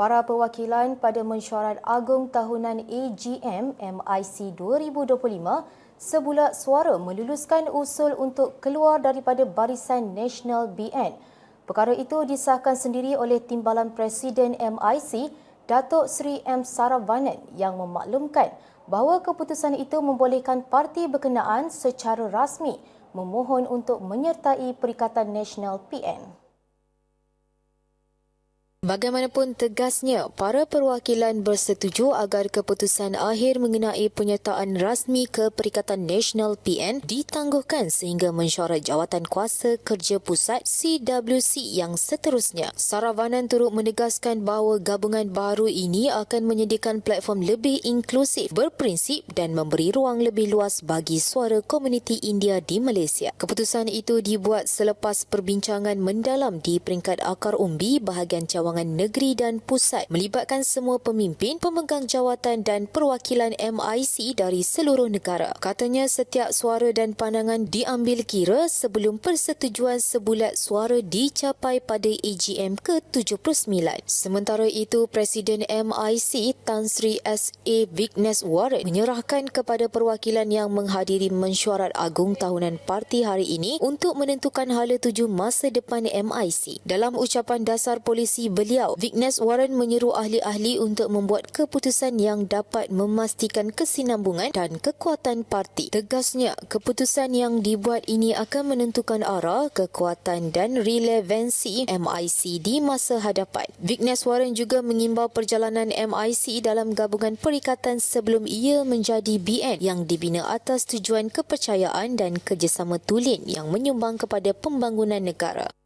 para perwakilan pada mesyuarat agung tahunan AGM MIC 2025 sebulat suara meluluskan usul untuk keluar daripada Barisan Nasional BN. Perkara itu disahkan sendiri oleh Timbalan Presiden MIC, Datuk Seri M. Saravanan yang memaklumkan bahawa keputusan itu membolehkan parti berkenaan secara rasmi memohon untuk menyertai Perikatan Nasional PN. Bagaimanapun tegasnya, para perwakilan bersetuju agar keputusan akhir mengenai penyertaan rasmi ke Perikatan Nasional PN ditangguhkan sehingga mesyuarat Jawatan Kuasa Kerja Pusat CWC yang seterusnya. Saravanan turut menegaskan bahawa gabungan baru ini akan menyediakan platform lebih inklusif, berprinsip dan memberi ruang lebih luas bagi suara komuniti India di Malaysia. Keputusan itu dibuat selepas perbincangan mendalam di peringkat akar umbi bahagian cawangan Kewangan Negeri dan Pusat melibatkan semua pemimpin, pemegang jawatan dan perwakilan MIC dari seluruh negara. Katanya setiap suara dan pandangan diambil kira sebelum persetujuan sebulat suara dicapai pada AGM ke-79. Sementara itu, Presiden MIC Tan Sri S.A. Vignes Warren menyerahkan kepada perwakilan yang menghadiri mensyuarat agung tahunan parti hari ini untuk menentukan hala tuju masa depan MIC. Dalam ucapan dasar polisi beliau, Vignes Warren menyeru ahli-ahli untuk membuat keputusan yang dapat memastikan kesinambungan dan kekuatan parti. Tegasnya, keputusan yang dibuat ini akan menentukan arah, kekuatan dan relevansi MIC di masa hadapan. Vignes Warren juga mengimbau perjalanan MIC dalam gabungan perikatan sebelum ia menjadi BN yang dibina atas tujuan kepercayaan dan kerjasama tulen yang menyumbang kepada pembangunan negara.